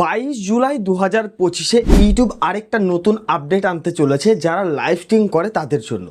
বাইশ জুলাই দু হাজার পঁচিশে ইউটিউব আরেকটা নতুন আপডেট আনতে চলেছে যারা লাইভ স্ট্রিম করে তাদের জন্য।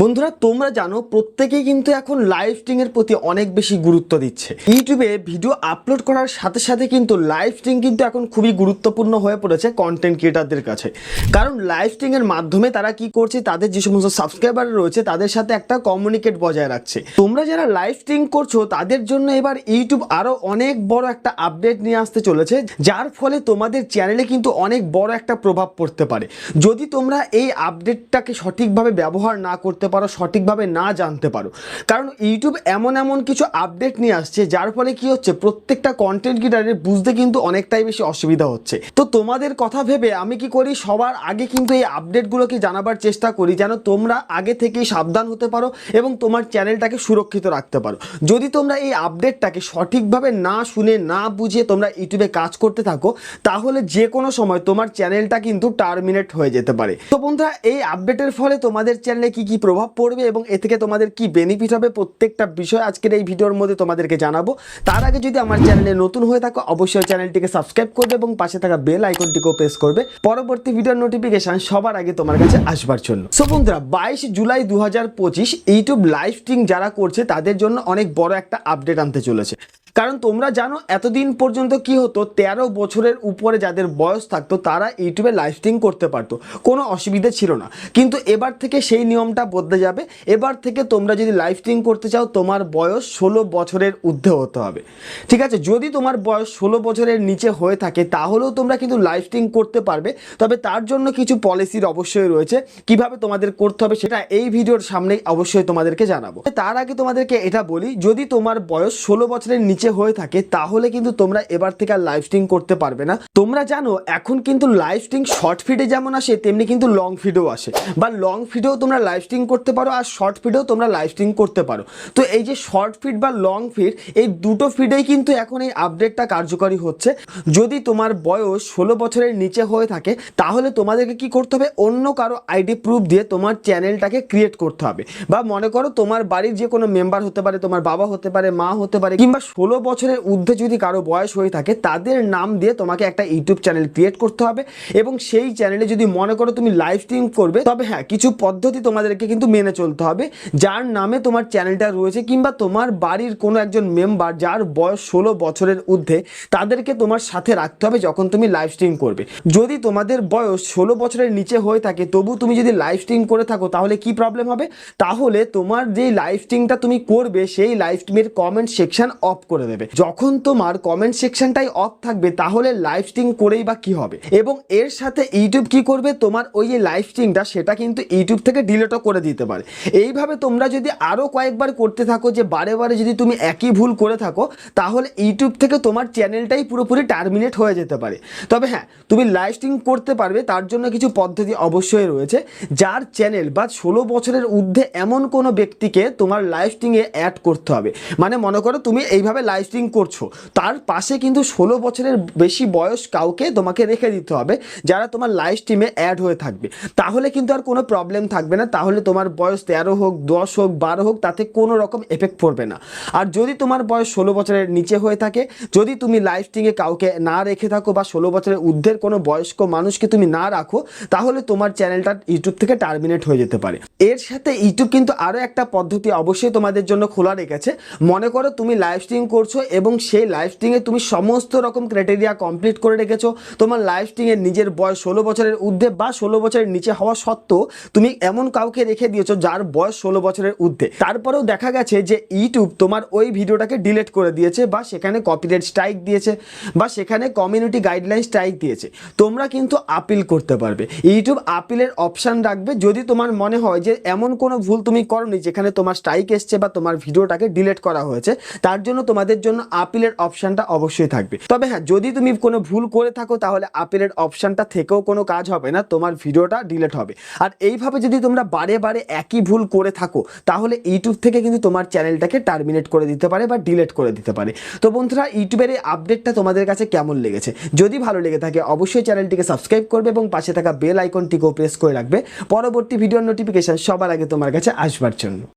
বন্ধুরা, তোমরা জানো, প্রত্যেকেই কিন্তু এখন লাইভ স্ট্রিংয়ের প্রতি অনেক বেশি গুরুত্ব দিচ্ছে। ইউটিউবে ভিডিও আপলোড করার সাথে সাথে কিন্তু লাইভ স্ট্রিং কিন্তু এখন খুবই গুরুত্বপূর্ণ হয়ে পড়েছে কন্টেন্ট ক্রিয়েটারদের কাছে। কারণ লাইভ স্ট্রিংয়ের মাধ্যমে তারা কি করছে, তাদের যে সমস্ত সাবস্ক্রাইবার রয়েছে, তাদের সাথে একটা কমিউনিকেট বজায় রাখছে। তোমরা যারা লাইভ স্ট্রিং করছ, তাদের জন্য এবার ইউটিউব আরও অনেক বড় একটা আপডেট নিয়ে আসতে চলেছে, যার ফলে তোমাদের চ্যানেলে কিন্তু অনেক বড় একটা প্রভাব পড়তে পারে। যদি তোমরা এই আপডেটটাকে সঠিকভাবে ব্যবহার না করতে পারো, সঠিকভাবে না জানতে পারো, কারণ ইউটিউব এমন এমন কিছু আপডেট নিয়ে আসছে, যার ফলে কি হচ্ছে, প্রত্যেকটা কন্টেন্ট ক্রিয়েটারের বুঝতে কিন্তু অনেকটাই বেশি অসুবিধা হচ্ছে। তো তোমাদের কথা ভেবে আমি কি করি, সবার আগে কিন্তু এই আপডেটগুলোকে জানাবার চেষ্টা করি, যেন তোমরা আগে থেকেই সাবধান হতে পারো এবং তোমার চ্যানেলটাকে সুরক্ষিত রাখতে পারো। যদি তোমরা এই আপডেটটাকে সঠিকভাবে না শুনে, না বুঝে তোমরা ইউটিউবে কাজ করতে থাকো তাহলে যে কোনো সময় তোমার চ্যানেলটা কিন্তু টার্মিনেট হয়ে যেতে পারে। তো বন্ধুরা, এই আপডেটের ফলে তোমাদের চ্যানেলে কি কি প্রভাব পড়বে এবং এ থেকে তোমাদের কি বেনিফিট হবে প্রত্যেকটা বিষয় আজকের এই ভিডিওর মধ্যে তোমাদেরকে জানাব। তার আগে যদি আমার চ্যানেলে নতুন হয়ে থাকো, অবশ্যই চ্যানেলটিকে সাবস্ক্রাইব করবে এবং পাশে থাকা বেল আইকনটিকেও প্রেস করবে। পরবর্তী ভিডিওর নোটিফিকেশন সবার আগে তোমার কাছে আসবার জন্য। সো বন্ধুরা, বাইশ জুলাই দু হাজার পঁচিশ ইউটিউব লাইভ স্ট্রিং যারা করছে, তাদের জন্য অনেক বড় একটা আপডেট আনতে চলেছে। কারণ তোমরা জানো এতদিন পর্যন্ত কি হতো, তেরো বছরের উপরে যাদের বয়স থাকতো, তারা ইউটিউবে লাইভ স্ট্রিং করতে পারতো। কোনো অসুবিধা ছিল না। কিন্তু এবার থেকে সেই নিয়মটা বদলে যাবে। এবার থেকে তোমরা যদি লাইভ স্ট্রিং করতে চাও, তোমার বয়স ষোলো বছরের ঊর্ধ্বে হতে হবে। ঠিক আছে? যদি তোমার বয়স ষোলো বছরের নিচে হয়ে থাকে, তাহলেও তোমরা কিন্তু লাইভ স্ট্রিং করতে পারবে। তবে তার জন্য কিছু পলিসির অবশ্যই রয়েছে। কীভাবে তোমাদের করতে হবে সেটা এই ভিডিওর সামনেই অবশ্যই তোমাদেরকে জানাব। তার আগে তোমাদেরকে এটা বলি, যদি তোমার বয়স ষোলো বছরের নিচে হয়ে থাকে, তাহলে কিন্তু তোমরা এবার থেকে আর লাইভ স্ট্রিং করতে পারবে না। তোমরা জানো, এখন কিন্তু লাইভ স্ট্রিং শর্ট ফিডে যেমন আসে, তেমনি কিন্তু লং ফিডেও আসে। বা লং ফিডেও তোমরা লাইভ স্ট্রিং করতে পারো, আর শর্ট ফিডেও তোমরা লাইভ স্ট্রিং করতে পারো। তো এই যে শর্ট ফিড বা লং ফিড এই দুটো ফিডেই কিন্তু এখন এই আপডেটটা কার্যকরী হচ্ছে। যদি তোমার বয়স ষোলো বছরের নিচে হয়ে থাকে, তাহলে তোমাদেরকে কি করতে হবে? অন্য কারও আইডি প্রুফ দিয়ে তোমার চ্যানেলটাকে ক্রিয়েট করতে হবে। বা মনে করো তোমার বাড়ির যে কোনো মেম্বার হতে পারে, তোমার বাবা হতে পারে, মা হতে পারে, কিংবা ষোলো বছরের ঊর্ধ্বে যদি কারও বয়স হয়ে থাকে, তাদের নাম দিয়ে তোমাকে একটা ইউটিউব চ্যানেল ক্রিয়েট করতে হবে এবং সেই চ্যানেলে যদি মনে করো তুমি লাইভ স্ট্রিম করবে, তবে হ্যাঁ কিছু পদ্ধতি তোমাদেরকে কিন্তু মেনে চলতে হবে। যার নামে তোমার চ্যানেলটা রয়েছে কিংবা তোমার বাড়ির কোনো একজন মেম্বার যার বয়স ষোলো বছরের ঊর্ধ্বে, তাদেরকে তোমার সাথে রাখতে হবে যখন তুমি লাইভ স্ট্রিম করবে। যদি তোমাদের বয়স ষোলো বছরের নিচে হয়ে থাকে, তবু তুমি যদি লাইভ স্ট্রিম করে থাকো, তাহলে কি প্রবলেম হবে? তাহলে তোমার যে লাইভ স্ট্রিমটা তুমি করবে, সেই লাইভ স্ট্রিমের কমেন্ট সেকশন অফ করে দেবে। যখন তোমার কমেন্ট সেকশনটাই অফ থাকবে, তাহলে লাইভ স্ট্রিম করেই বা কি হবে? এবং এর সাথে ইউটিউব কি করবে? তোমার ওই যে লাইভ স্ট্রিমটা সেটা কিন্তু ইউটিউব থেকে ডিলেটও করে দিতে পারে। এইভাবে তোমরা যদি আরও কয়েকবার করতে থাকো যে বারে বারে যদি তুমি একই ভুল করে থাকো, তাহলে ইউটিউব থেকে তোমার চ্যানেলটাই পুরোপুরি টার্মিনেট হয়ে যেতে পারে। তবে হ্যাঁ তুমি লাইভ স্ট্রিম করতে পারবে, তার জন্য কিছু পদ্ধতি অবশ্যই রয়েছে। যার চ্যানেল বা ষোলো বছরের ঊর্ধ্বে এমন কোনো ব্যক্তিকে তোমার লাইভ স্ট্রিমে অ্যাড করতে হবে। মানে মনে করো তুমি এইভাবে লাইভ স্ট্রিম করছ। তার পাশে কিন্তু ষোলো বছরের বেশি বয়স কাউকে তোমাকে রেখে দিতে হবে, যারা তোমার লাইভ স্ট্রিমে অ্যাড হয়ে থাকবে। তাহলে কিন্তু আর কোনো প্রবলেম থাকবে না, তাহলে তোমার বয়স তেরো হোক, দশ হোক, বারো হোক, তাতে কোনো রকম এফেক্ট পড়বে না। আর যদি তোমার বয়স ষোলো বছরের নিচে হয়ে থাকে, যদি তুমি লাইভ স্ট্রিমে কাউকে না রেখে থাকো বা ষোলো বছরের ঊর্ধ্বের কোনো বয়স্ক মানুষকে তুমি না রাখো, তাহলে তোমার চ্যানেলটা ইউটিউব থেকে টার্মিনেট হয়ে যেতে পারে। এর সাথে ইউটিউব কিন্তু আরও একটা পদ্ধতি অবশ্যই তোমাদের জন্য খোলা রেখেছে। মনে করো তুমি লাইভ স্ট্রিম করছ এবং সেই লাইভ তুমি সমস্ত রকম ক্রাইটেরিয়া কমপ্লিট করে রেখেছো। তোমার লাইভ নিজের বয়স ষোলো বছরের ঊর্ধ্বে বা ষোলো বছরের নিচে হওয়া সত্ত্বেও তুমি এমন কাউকে রেখে দিয়েছ যার বয়স ষোলো বছরের ঊর্ধ্বে। তারপরেও দেখা গেছে যে ইউটিউব তোমার ওই ভিডিওটাকে ডিলিট করে দিয়েছে বা সেখানে কপিরাইট স্ট্রাইক দিয়েছে বা সেখানে কমিউনিটি গাইডলাইন স্ট্রাইক দিয়েছে। তোমরা কিন্তু আপিল করতে পারবে। ইউটিউব আপিলের অপশান রাখবে যদি তোমার মনে হয় যে এমন কোনো ভুল তুমি করনি যেখানে তোমার স্ট্রাইক এসছে বা তোমার ভিডিওটাকে ডিলিট করা হয়েছে, তার জন্য তোমাদের জন্য আপিলের অপশানটা অবশ্যই থাকবে। তবে হ্যাঁ যদি তুমি কোনো ভুল করে থাকো, তাহলে আপিলের অপশানটা থেকেও কোনো কাজ হবে না, তোমার ভিডিওটা ডিলেট হবে। আর এইভাবে যদি তোমরা বারে বারে একই ভুল করে থাকো, তাহলে ইউটিউব থেকে কিন্তু তোমার চ্যানেলটাকে টার্মিনেট করে দিতে পারে বা ডিলেট করে দিতে পারে। তো বন্ধুরা, ইউটিউবের এই আপডেটটা তোমাদের কাছে কেমন লেগেছে? যদি ভালো লেগে থাকে, অবশ্যই চ্যানেলটিকে সাবস্ক্রাইব করবে এবং পাশে থাকা বেল আইকনটিকেও প্রেস করে রাখবে। পরবর্তী ভিডিওর নোটিফিকেশন সবার আগে তোমার কাছে আসবার জন্য।